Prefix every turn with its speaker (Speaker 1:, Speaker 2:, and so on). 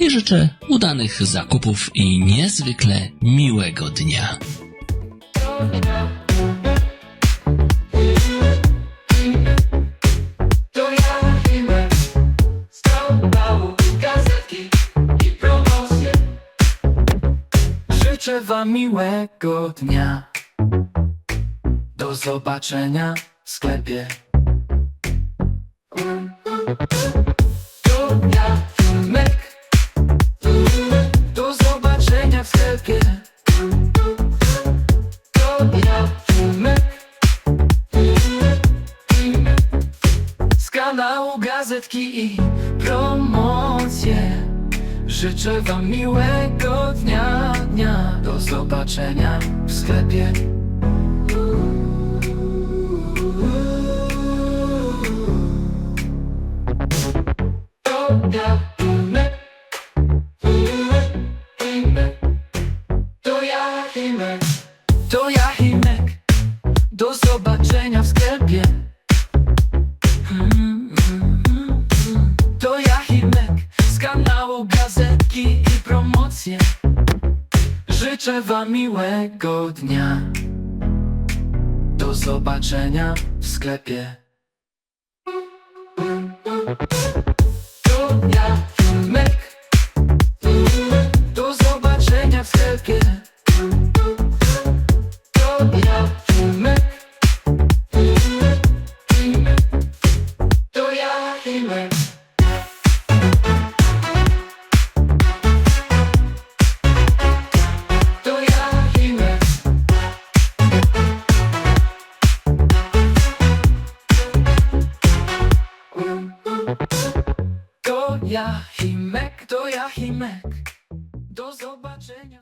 Speaker 1: i życzę udanych zakupów i niezwykle miłego dnia.
Speaker 2: Życzę wam miłego dnia. Do zobaczenia w sklepie. Sklepie. To ja filmek. z kanału gazetki i promocje. Życzę wam miłego dnia, dnia. Do zobaczenia w sklepie. To To ja Himek. Do zobaczenia w sklepie. To ja Himek z kanału Gazetki i Promocje. Życzę wam miłego dnia. Do zobaczenia w sklepie. To ja Himek Do zobaczenia w sklepie To ja Himek, to ja Himek Do zobaczenia